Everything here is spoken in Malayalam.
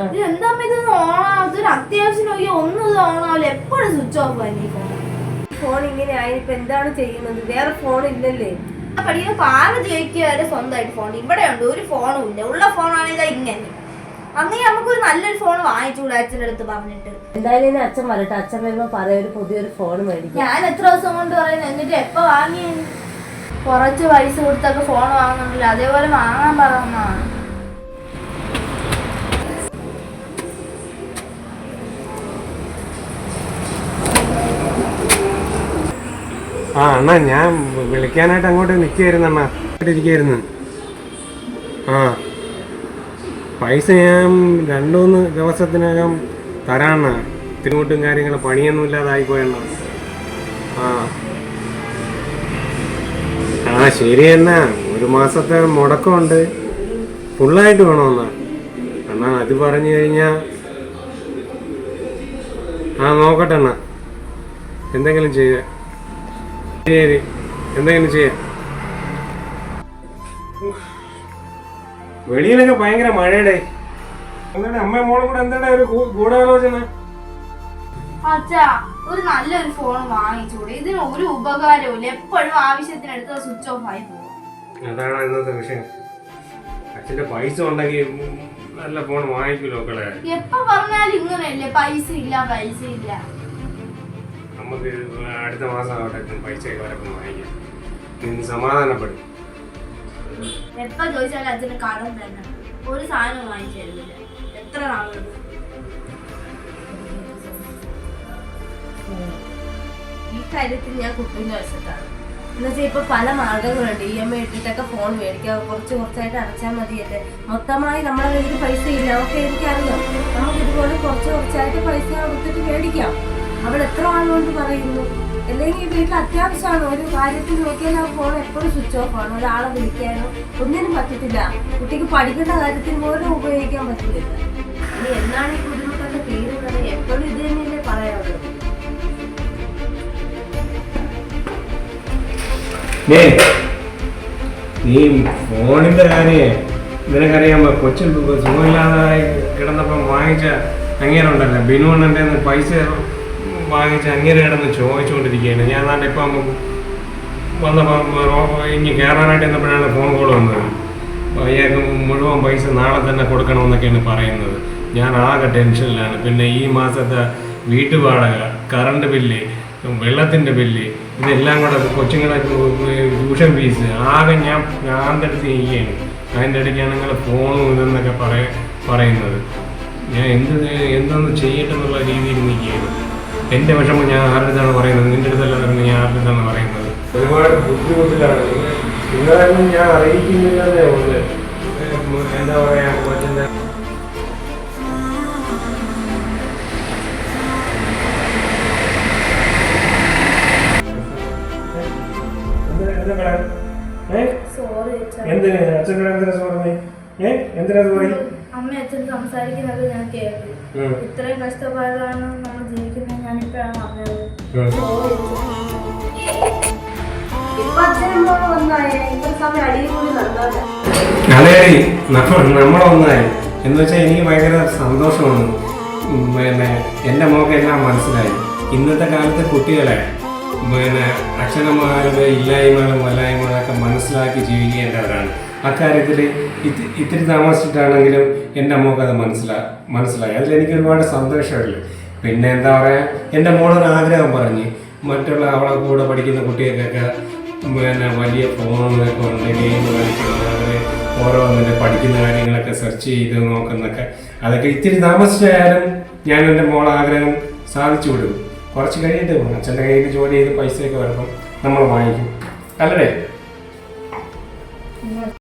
ഇത് എന്താ ഇത് ഓണാവത് ഒരു അത്യാവശ്യം നോക്കിയാൽ ഒന്നും ഇത് ഓണാവില്ല. എപ്പോഴും സ്വിച്ച് ഓഫ് ആയി ഫോൺ ഫോൺ ഇങ്ങനെ ആയി ഇപ്പൊ എന്താണ് ചെയ്യുന്നത്? വേറെ ഫോൺ ഇല്ലല്ലേ? പഠിക്കുന്ന പാർവതി ചോദിക്കുക വരെ സ്വന്തമായിട്ട് ഫോൺ ഇവിടെ ഉണ്ട് ഒരു ഫോണും ഇല്ല. ഉള്ള ഫോണാണെങ്കിൽ ഇങ്ങനെ. അങ്ങനെ നമുക്കൊരു നല്ലൊരു ഫോൺ വാങ്ങിച്ചുകൂടെ അച്ഛന്റെ അടുത്ത് പറഞ്ഞിട്ട്. എന്തായാലും ഇനി അച്ഛൻ വരട്ടെ. അച്ഛൻ വരുമ്പോ പറയൊരു ഒരു പുതിയൊരു ഫോൺ മേടിക്കും. ഞാൻ എത്ര ദിവസം കൊണ്ട് പറയുന്നു എന്നിട്ട് എപ്പോ വാങ്ങി കുറച്ച് പൈസ കൊടുത്തൊക്കെ ഫോൺ വാങ്ങുന്നുണ്ടല്ലോ. അതേപോലെ വാങ്ങാൻ പറഞ്ഞാണ് ആ അണ്ണാ ഞാൻ വിളിക്കാനായിട്ട് അങ്ങോട്ട് നിൽക്കുകയായിരുന്നു അണ്ണാ. ഇരിക്കുകയായിരുന്നു ആ. പൈസ ഞാൻ രണ്ടു മൂന്ന് ദിവസത്തിനകം തരാണ ബുദ്ധിമുട്ടും കാര്യങ്ങൾ പണിയൊന്നും ഇല്ലാതായിപ്പോയണ്ണ ആ. ആ ശരി എന്നാ ഒരു മാസത്തെ മുടക്കമുണ്ട്. ഫുള്ളായിട്ട് വേണമെന്നാ അണ്ണാ. അത് പറഞ്ഞു കഴിഞ്ഞാൽ ആ നോക്കട്ടെ അണ്ണാ. എന്തെങ്കിലും ചെയ്യുക ശരി. എന്തെങ്കിലും ചെയ്യാം. വെളിയിലൊക്കെ ഭയങ്കര മഴയുടെ. എന്താണ് അമ്മ മോളും കൂടെ എന്താണ് ഒരു ഗൂഢാലോചന. അച്ഛാ ഒരു നല്ലൊരു ഫോൺ വാങ്ങിച്ചൂടെ. ഇതിന് ഒരു ഉപകാരവും എപ്പോഴും ആവശ്യത്തിന് എടുത്ത് സ്വിച്ച് ഓഫ് ആയി പോകും. അതാണ് ഇന്നത്തെ വിഷയം. അച്ഛന്റെ പൈസ ഉണ്ടെങ്കിൽ നല്ല ഫോൺ വാങ്ങിക്കൂലോ എപ്പോ പറഞ്ഞാലും ഇങ്ങനെയല്ലേ? പൈസ ഇല്ല പൈസ ഇല്ല നമുക്ക് അടുത്ത മാസം ആവട്ടെ പൈസയൊക്കെ വരപ്പം വാങ്ങിക്കാം. നിന്ന് സമാധാനപ്പെടും. എപ്പോ ചോദിച്ചാലും അച്ഛന് കടം തന്നെ ഒരു സാധനം വാങ്ങിച്ചു തരുന്നില്ല. എത്ര നാളുണ്ട്? ഈ കാര്യത്തിൽ ഞാൻ കുട്ടീന്റെ വശത്താണ്. എന്നുവെച്ചാൽ ഇപ്പൊ പല മാർഗങ്ങളുണ്ട്. ഇ എം ഐ ഇട്ടിട്ടൊക്കെ ഫോൺ മേടിക്കാം. കുറച്ച് കുറച്ചായിട്ട് അടച്ചാൽ മതിയല്ലേ മൊത്തമായി നമ്മളെ കയ്യിൽ പൈസ ഇല്ല ഓക്കെ എനിക്കറിയാം. നമുക്ക് ഇതുപോലെ കുറച്ച് കുറച്ചായിട്ട് പൈസ കൊടുത്തിട്ട് മേടിക്കാം. അവിടെ എത്ര ആളുകൊണ്ട് പറയുന്നു? അല്ലെങ്കിൽ വീട്ടിൽ അത്യാവശ്യമാണ്. ഒരു കാര്യത്തിൽ നോക്കിയാൽ ആ ഫോൺ എപ്പോഴും സ്വിച്ച് ഓഫ് ആണ്. ഒരാളെ വിളിക്കാനോ ഒന്നിനും പറ്റത്തില്ല. കുട്ടിക്ക് പഠിക്കേണ്ട കാര്യത്തിന് പോലും ഉപയോഗിക്കാൻ പറ്റില്ല ഇനി എന്നാണ് ഈ പേര് തീരുന്നത്? എപ്പോഴും ഇത് തന്നെയല്ലേ പറയാറുള്ളത്. ഈ ഫോണിന്റെ കാര്യേ നിനക്കറിയാമോ? കൊച്ചിൽ സുഖമില്ലാതായി കിടന്നപ്പം വാങ്ങിച്ച അങ്ങേരുണ്ടല്ലോ ബിനു അണ്ണന്റെ പൈസ വാങ്ങിച്ച അങ്ങനെ കിടന്ന് ചോദിച്ചുകൊണ്ടിരിക്കുകയാണ്. ഞാൻ നാട്ടിൽ ഇപ്പം വന്നപ്പോൾ ഇനി കയറാനായിട്ട് എന്നപ്പോഴാണ് ഫോൺ കോൾ വന്നത്. അയാൾക്ക് മുഴുവൻ പൈസ നാളെ തന്നെ കൊടുക്കണമെന്നൊക്കെയാണ് പറയുന്നത്. ഞാൻ ആകെ ടെൻഷനിലാണ്. പിന്നെ ഈ മാസത്തെ വീട്ടുവാടക കറണ്ട് ബില്ല് വെള്ളത്തിന്റെ ബില്ല് ഇതെല്ലാം കൂടെ കൊച്ചുങ്ങളെ ട്യൂഷൻ ഫീസ് ആകെ ഞാൻ ഭ്രാന്തെടുത്ത് ചെയ്യുകയാണ് അതിന്റെ ഇടയ്ക്കാണ് നിങ്ങൾ ഫോണും ഇതെന്നൊക്കെ പറയ പറയുന്നത്. ഞാൻ എന്ത് എന്തൊന്ന് ചെയ്യട്ടെന്നുള്ള രീതിയിൽ നിൽക്കുകയാണ് എന്റെ വിഷമം ഞാൻ ആരുടെ അടുത്താണ് പറയുന്നത്? നിന്റെ അടുത്തല്ല പറയുന്നത് ഞാൻ ആരുടെ അടുത്താണ് പറയുന്നത്? ഒരുപാട് ബുദ്ധിമുട്ടിലാണ്. നിങ്ങളൊന്നും ഞാൻ അറിയിക്കുന്നില്ലെന്നേ ഉള്ളു എന്താ പറയാ കൊച്ചിന്റെ സോറി എന്തിന്? അച്ഛനോട് എന്തിനാ സോറി ഏ? എന്തിനാ സോറി അമ്മ അച്ഛൻ സംസാരിക്കുന്നത് ഞാൻ കേട്ടു. ഇത്രയും കഷ്ടപ്പാടാണ് നമ്മൾ ജീവിക്കുന്നത്. നമ്മളൊന്നായി. എന്ന് വെച്ചാൽ എനിക്ക് ഭയങ്കര സന്തോഷമാണ്. പിന്നെ എന്റെ മോക്ക് എല്ലാം മനസ്സിലായി. ഇന്നത്തെ കാലത്തെ കുട്ടികളെ പിന്നെ അച്ഛനമ്മമാരുടെ ഇല്ലായ്മകളും വല്ലായ്മകളും ഒക്കെ മനസ്സിലാക്കി ജീവിക്കേണ്ടവരാണ്. അക്കാര്യത്തിൽ ഇത് ഇത്തിരി താമസിച്ചിട്ടാണെങ്കിലും എന്റെ അമ്മയ്ക്ക് അത് മനസ്സിലാ മനസ്സിലായി. അതിലെനിക്ക് ഒരുപാട് സന്തോഷമുള്ളു പിന്നെ എന്താ പറയുക എന്റെ മോളൊരു ആഗ്രഹം പറഞ്ഞ് മറ്റുള്ള അവളെ കൂടെ പഠിക്കുന്ന കുട്ടികൾക്കൊക്കെ പിന്നെ വലിയ ഫോണുകളൊക്കെ ഉണ്ട് ഗെയിം കളിക്കുന്നത് അവർ ഓരോന്നിന്റെ പഠിക്കുന്ന കാര്യങ്ങളൊക്കെ സെർച്ച് ചെയ്ത് നോക്കുന്നൊക്കെ. അതൊക്കെ ഇത്തിരി താമസിച്ചായാലും ഞാൻ എന്റെ മോളെ ആഗ്രഹം സാധിച്ചു വിടും. കുറച്ച് കഴിയട്ടെ അച്ഛന്റെ കയ്യിൽ ജോലി ചെയ്ത് പൈസയൊക്കെ വരുമ്പം നമ്മൾ വാങ്ങിക്കും. അല്ലേ?